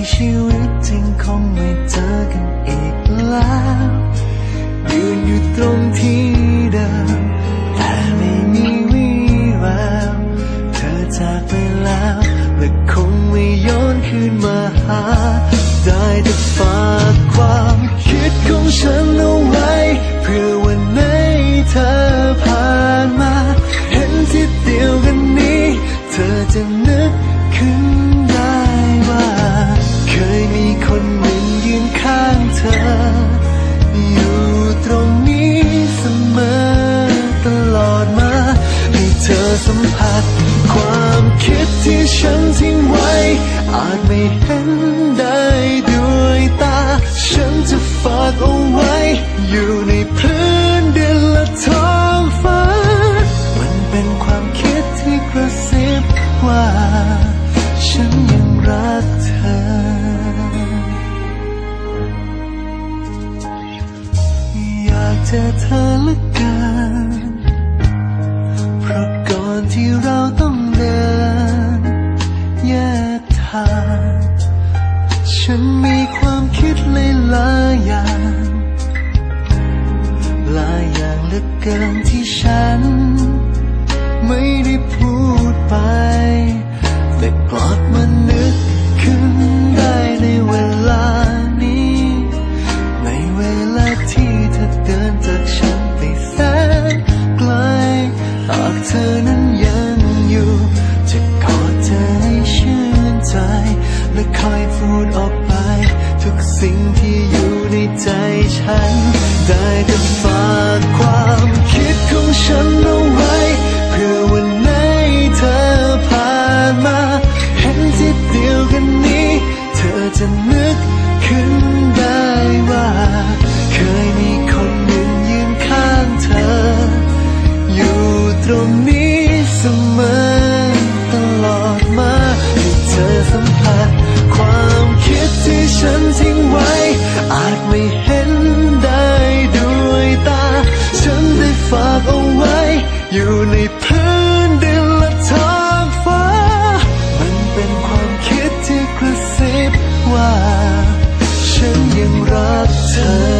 ในชี ทิ้งไว้ อาจไม่เห็นได้ด้วยตา ฉันจะฝากเอาไว้ อยู่ในพื้นดินและท้องฟ้า มันเป็นความคิดที่กระซิบว่า ฉันยังรักเธอ อยากเจอเธอเหละกันเพราะก่อนที่เรา มีความคิดลหลายอย่างหลายอย่างเหลือเกินที่ฉัน ไม่ได้พูดไป แต่กลับมานึก นไอยู่ในพื้นดินและท้องฟ้า มันเป็นความคิดที่กระซิบว่า ฉันยังรักเธอ